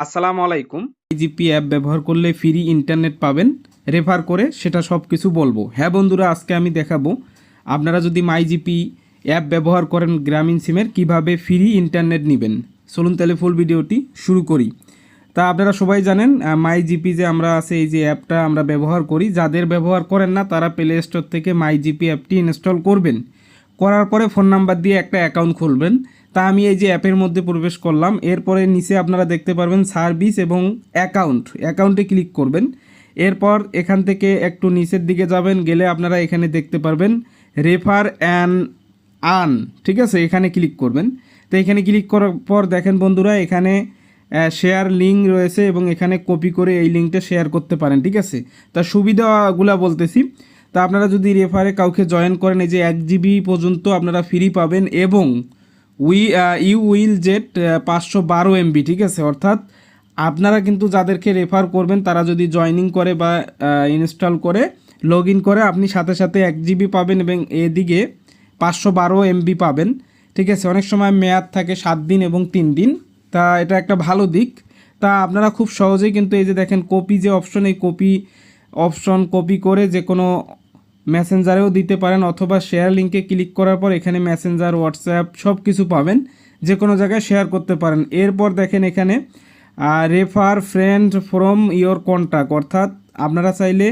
আসসালামু আলাইকুম। GP app ব্যবহার করলে ফ্রি ইন্টারনেট পাবেন রেফার করে সেটা সব কিছু বলব। হ্যাঁ বন্ধুরা, আজকে আমি দেখাবো আপনারা যদি মাইজিপি অ্যাপ ব্যবহার করেন গ্রামীণ সিমের কীভাবে ফ্রি ইন্টারনেট নেবেন। চলুন তাহলে ফুল ভিডিওটি শুরু করি। তা আপনারা সবাই জানেন মাই জিপি যে আমরা আছে, এই যে অ্যাপটা আমরা ব্যবহার করি, যাদের ব্যবহার করেন না, তারা প্লে স্টোর থেকে মাই জিপি অ্যাপটি ইনস্টল করবেন। করার পরে ফোন নাম্বার দিয়ে একটা অ্যাকাউন্ট খুলবেন। তা আমি এই যে অ্যাপের মধ্যে প্রবেশ করলাম। এরপরে নিচে আপনারা দেখতে পারবেন সার্ভিস এবং অ্যাকাউন্ট। অ্যাকাউন্টে ক্লিক করবেন। এরপর এখান থেকে একটু নিচের দিকে যাবেন। গেলে আপনারা এখানে দেখতে পারবেন রেফার অ্যান্ড আন ঠিক আছে? এখানে ক্লিক করবেন। তো এখানে ক্লিক করার পর দেখেন বন্ধুরা, এখানে শেয়ার লিঙ্ক রয়েছে এবং এখানে কপি করে এই লিঙ্কটা শেয়ার করতে পারেন। ঠিক আছে? তা সুবিধাগুলা বলতেছি। তা আপনারা যদি রেফারে কাউকে জয়েন করেন, এই যে এক জিবি পর্যন্ত আপনারা ফ্রি পাবেন এবং উই ইউ উইল জেট পাঁচশো বারো এমবি, ঠিক আছে? অর্থাৎ আপনারা কিন্তু যাদেরকে রেফার করবেন, তারা যদি জয়নিং করে বা ইনস্টল করে লগ করে, আপনি সাথে সাথে এক জিবি পাবেন এবং এদিকে পাঁচশো বারো এমবি পাবেন, ঠিক আছে? অনেক সময় মেয়াদ থাকে সাত দিন এবং তিন দিন, তা এটা একটা ভালো দিক। তা আপনারা খুব সহজেই কিন্তু এই যে দেখেন কপি যে অপশন এই কপি অপশন কপি করে যে কোনো মেসেঞ্জারেও দিতে পারেন অথবা শেয়ার লিঙ্কে ক্লিক করার পর এখানে মেসেঞ্জার, হোয়াটসঅ্যাপ সব কিছু পাবেন। যে কোনো জায়গায় শেয়ার করতে পারেন। এরপর দেখেন এখানে refer friend from your contact অর্থাৎ আপনারা চাইলে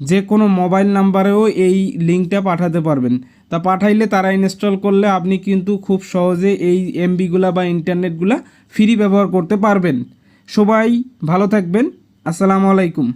যে কোনো মোবাইল নাম্বারেও এই লিঙ্কটা পাঠাতে পারবেন। তা পাঠাইলে তারা ইনস্টল করলে আপনি কিন্তু খুব সহজে এই এমবিগুলা বা ইন্টারনেটগুলা ফ্রি ব্যবহার করতে পারবেন। সবাই ভালো থাকবেন। আসসালামু আলাইকুম।